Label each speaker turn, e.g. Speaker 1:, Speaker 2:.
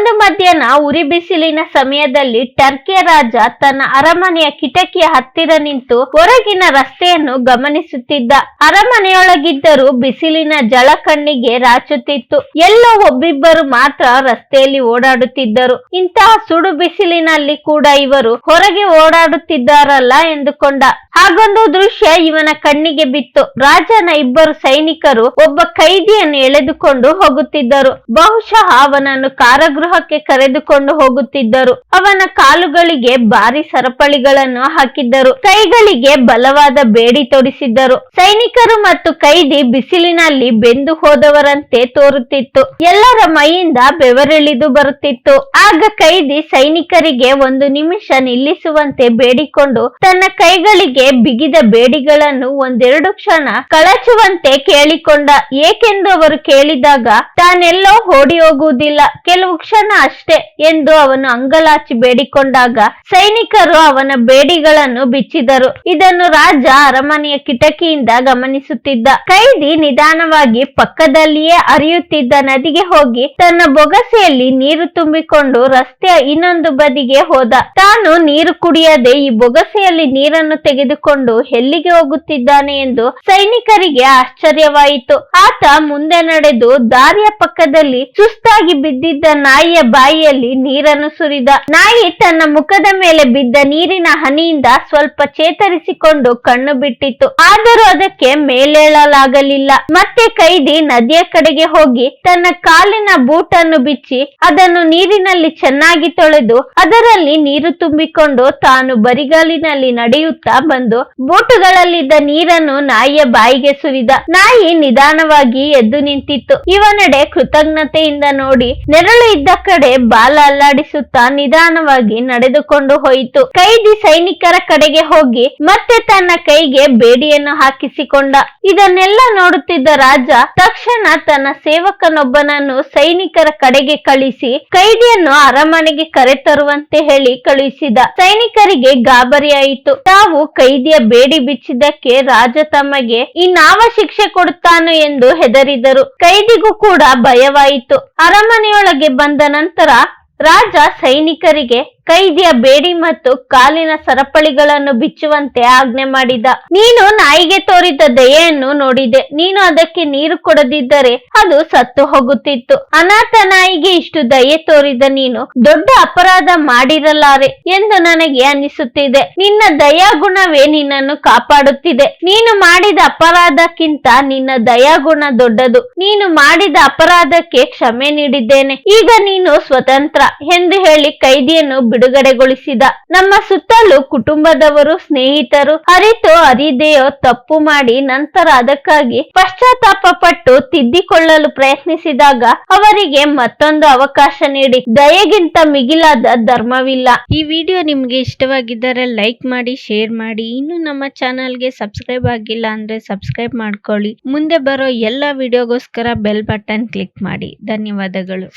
Speaker 1: ಒಂದು ಮಧ್ಯಾಹ್ನ ಉರಿ ಬಿಸಿಲಿನ ಸಮಯದಲ್ಲಿ ಟರ್ಕಿಯ ರಾಜ ತನ್ನ ಅರಮನೆಯ ಕಿಟಕಿಯ ಹತ್ತಿರ ನಿಂತು ಹೊರಗಿನ ರಸ್ತೆಯನ್ನು ಗಮನಿಸುತ್ತಿದ್ದ. ಅರಮನೆಯೊಳಗಿದ್ದರೂ ಬಿಸಿಲಿನ ಜಳ ಕಣ್ಣಿಗೆ ರಾಚುತ್ತಿತ್ತು. ಎಲ್ಲೋ ಒಬ್ಬಿಬ್ಬರು ಮಾತ್ರ ರಸ್ತೆಯಲ್ಲಿ ಓಡಾಡುತ್ತಿದ್ದರು. ಇಂತಹ ಸುಡು ಬಿಸಿಲಿನಲ್ಲಿ ಕೂಡ ಇವರು ಹೊರಗೆ ಓಡಾಡುತ್ತಿದ್ದಾರಲ್ಲ ಎಂದುಕೊಂಡ. ಹಾಗೊಂದು ದೃಶ್ಯ ಇವನ ಕಣ್ಣಿಗೆ ಬಿತ್ತು. ರಾಜನ ಇಬ್ಬರು ಸೈನಿಕರು ಒಬ್ಬ ಕೈದಿಯನ್ನು ಎಳೆದುಕೊಂಡು ಹೋಗುತ್ತಿದ್ದರು. ಬಹುಶಃ ಅವನನ್ನು ಕಾರಾಗೃಹಕ್ಕೆ ಕರೆದುಕೊಂಡು ಹೋಗುತ್ತಿದ್ದರು. ಅವನ ಕಾಲುಗಳಿಗೆ ಭಾರಿ ಸರಪಳಿಗಳನ್ನು ಹಾಕಿದ್ದರು. ಕೈಗಳಿಗೆ ಬಲವಾದ ಬೇಡಿ ತೊಡಿಸಿದ್ದರು. ಸೈನಿಕರು ಮತ್ತು ಕೈದಿ ಬಿಸಿಲಿನಲ್ಲಿ ಬೆಂದು ಹೋದವರಂತೆ ತೋರುತ್ತಿತ್ತು. ಎಲ್ಲರ ಮೈಯಿಂದ ಬೆವರಿಳಿದು ಬರುತ್ತಿತ್ತು. ಆಗ ಕೈದಿ ಸೈನಿಕರಿಗೆ ಒಂದು ನಿಮಿಷ ನಿಲ್ಲಿಸುವಂತೆ ಬೇಡಿಕೊಂಡು ತನ್ನ ಕೈಗಳಿಗೆ ಬಿಗಿದ ಬೇಡಿಗಳನ್ನು ಒಂದೆರಡು ಕ್ಷಣ ಕಳಚುವಂತೆ ಕೇಳಿಕೊಂಡ, ಏಕೆಂದು ಅವರು ಕೇಳಿದಾಗ ತಾನೆಲ್ಲೋ ಓಡಿ ಹೋಗುವುದಿಲ್ಲ ಕೆಲವು ಕ್ಷಣ ಅಷ್ಟೇ ಎಂದು ಅವನು ಅಂಗಲಾಚಿ ಬೇಡಿಕೊಂಡಾಗ ಸೈನಿಕರು ಅವನ ಬೇಡಿಗಳನ್ನು ಬಿಚ್ಚಿದರು. ಇದನ್ನು ರಾಜ ಅರಮನೆಯ ಕಿಟಕಿಯಿಂದ ಗಮನಿಸುತ್ತಿದ್ದ. ಕೈದಿ ನಿಧಾನವಾಗಿ ಪಕ್ಕದಲ್ಲಿಯೇ ಹರಿಯುತ್ತಿದ್ದ ನದಿಗೆ ಹೋಗಿ ತನ್ನ ಬೊಗಸೆಯಲ್ಲಿ ನೀರು ತುಂಬಿಕೊಂಡು ರಸ್ತೆಯ ಇನ್ನೊಂದು ಬದಿಗೆ ಹೋದ. ತಾನು ನೀರು ಕುಡಿಯದೆ ಈ ಬೊಗಸೆಯಲ್ಲಿ ನೀರನ್ನು ತೆಗೆದುಕೊಂಡು ಎಲ್ಲಿಗೆ ಹೋಗುತ್ತಿದ್ದಾನೆ ಎಂದು ಸೈನಿಕರಿಗೆ ಆಶ್ಚರ್ಯವಾಯಿತು. ಆತ ಮುಂದೆ ನಡೆದು ದಾರಿಯ ಪಕ್ಕದಲ್ಲಿ ಸುಸ್ತಾಗಿ ಬಿದ್ದಿದ್ದ ನಾಯಿಯ ಬಾಯಿಯಲ್ಲಿ ನೀರನ್ನು ಸುರಿದ. ನಾಯಿ ತನ್ನ ಮುಖದ ಮೇಲೆ ಬಿದ್ದ ನೀರಿನ ಹನಿಯಿಂದ ಸ್ವಲ್ಪ ಚೇತರಿಸಿಕೊಂಡು ಕಣ್ಣು ಬಿಟ್ಟಿತ್ತು. ಆದರೂ ಅದಕ್ಕೆ ಮೇಲೇಳಲಾಗಲಿಲ್ಲ. ಮತ್ತೆ ಕೈದಿ ನದಿಯ ಕಡೆಗೆ ಹೋಗಿ ತನ್ನ ಕಾಲಿನ ಬೂಟನ್ನು ಬಿಚ್ಚಿ ಅದನ್ನು ನೀರಿನಲ್ಲಿ ಚೆನ್ನಾಗಿ ತೊಳೆದು ಅದರಲ್ಲಿ ನೀರು ತುಂಬಿಕೊಂಡು ತಾನು ಬರಿಗಾಲಿನಲ್ಲಿ ನಡೆಯುತ್ತಾ ಬೂಟುಗಳಲ್ಲಿದ್ದ ನೀರನ್ನು ನಾಯಿಯ ಬಾಯಿಗೆ ಸುರಿದ. ನಾಯಿ ನಿಧಾನವಾಗಿ ಎದ್ದು ನಿಂತಿತ್ತು. ಇವನಡೆ ಕೃತಜ್ಞತೆಯಿಂದ ನೋಡಿ ನೆರಳು ಇದ್ದ ಕಡೆ ಬಾಲ ಅಲ್ಲಾಡಿಸುತ್ತಾ ನಿಧಾನವಾಗಿ ನಡೆದುಕೊಂಡು ಹೋಯಿತು. ಕೈದಿ ಸೈನಿಕರ ಕಡೆಗೆ ಹೋಗಿ ಮತ್ತೆ ತನ್ನ ಕೈಗೆ ಬೇಡಿಯನ್ನು ಹಾಕಿಸಿಕೊಂಡ. ಇದನ್ನೆಲ್ಲ ನೋಡುತ್ತಿದ್ದ ರಾಜ ತಕ್ಷಣ ತನ್ನ ಸೇವಕನೊಬ್ಬನನ್ನು ಸೈನಿಕರ ಕಡೆಗೆ ಕಳಿಸಿ ಕೈದಿಯನ್ನು ಅರಮನೆಗೆ ಕರೆತರುವಂತೆ ಹೇಳಿ ಕಳುಹಿಸಿದ. ಸೈನಿಕರಿಗೆ ಗಾಬರಿಯಾಯಿತು. ತಾವು ಕೈದಿಯ ಬೇಡಿ ಬಿಚ್ಚಿದ್ದಕ್ಕೆ ರಾಜ ತಮಗೆ ಇನ್ನಾವ ಶಿಕ್ಷೆ ಕೊಡುತ್ತಾನೋ ಎಂದು ಹೆದರಿದರು. ಕೈದಿಗೂ ಕೂಡ ಭಯವಾಯಿತು. ಅರಮನೆಯೊಳಗೆ ಬಂದ ನಂತರ ರಾಜ ಸೈನಿಕರಿಗೆ ಕೈದಿಯ ಬೇಡಿ ಮತ್ತು ಕಾಲಿನ ಸರಪಳಿಗಳನ್ನು ಬಿಚ್ಚುವಂತೆ ಆಜ್ಞೆ ಮಾಡಿದ. ನೀನು ನಾಯಿಗೆ ತೋರಿದ ದಯೆಯನ್ನು ನೋಡಿದೆ. ನೀನು ಅದಕ್ಕೆ ನೀರು ಕೊಡದಿದ್ದರೆ ಅದು ಸತ್ತು ಹೋಗುತ್ತಿತ್ತು. ಅನಾಥ ನಾಯಿಗೆ ಇಷ್ಟು ದಯೆ ತೋರಿದ ನೀನು ದೊಡ್ಡ ಅಪರಾಧ ಮಾಡಿರಲಾರೆ ಎಂದು ನನಗೆ ಅನಿಸುತ್ತಿದೆ. ನಿನ್ನ ದಯಾಗುಣವೇ ನಿನ್ನನ್ನು ಕಾಪಾಡುತ್ತಿದೆ. ನೀನು ಮಾಡಿದ ಅಪರಾಧಕ್ಕಿಂತ ನಿನ್ನ ದಯಾಗುಣ ದೊಡ್ಡದು. ನೀನು ಮಾಡಿದ ಅಪರಾಧಕ್ಕೆ ಕ್ಷಮೆ ನೀಡಿದ್ದೇನೆ. ಈಗ ನೀನು ಸ್ವತಂತ್ರ ಎಂದು ಹೇಳಿ ಕೈದಿಯನ್ನು ಬಿಡುಗಡೆಗೊಳಿಸಿದ. ನಮ್ಮ ಸುತ್ತಲೂ ಕುಟುಂಬದವರು, ಸ್ನೇಹಿತರು ಅರಿತು ಅರಿದೆಯೋ ತಪ್ಪು ಮಾಡಿ ನಂತರ ಅದಕ್ಕಾಗಿ ಪಶ್ಚಾತ್ತಾಪ ಪಟ್ಟು ತಿದ್ದಿಕೊಳ್ಳಲು ಪ್ರಯತ್ನಿಸಿದಾಗ ಅವರಿಗೆ ಮತ್ತೊಂದು ಅವಕಾಶ ನೀಡಿ. ದಯೆಗಿಂತ ಮಿಗಿಲಾದ ಧರ್ಮವಿಲ್ಲ.
Speaker 2: ಈ ವಿಡಿಯೋ ನಿಮ್ಗೆ ಇಷ್ಟವಾಗಿದ್ದರೆ ಲೈಕ್ ಮಾಡಿ, ಶೇರ್ ಮಾಡಿ. ಇನ್ನು ನಮ್ಮ ಚಾನಲ್ಗೆ ಸಬ್ಸ್ಕ್ರೈಬ್ ಆಗಿಲ್ಲ ಅಂದ್ರೆ ಸಬ್ಸ್ಕ್ರೈಬ್ ಮಾಡ್ಕೊಳ್ಳಿ. ಮುಂದೆ ಬರೋ ಎಲ್ಲ ವಿಡಿಯೋಗೋಸ್ಕರ ಬೆಲ್ ಬಟನ್ ಕ್ಲಿಕ್ ಮಾಡಿ. ಧನ್ಯವಾದಗಳು.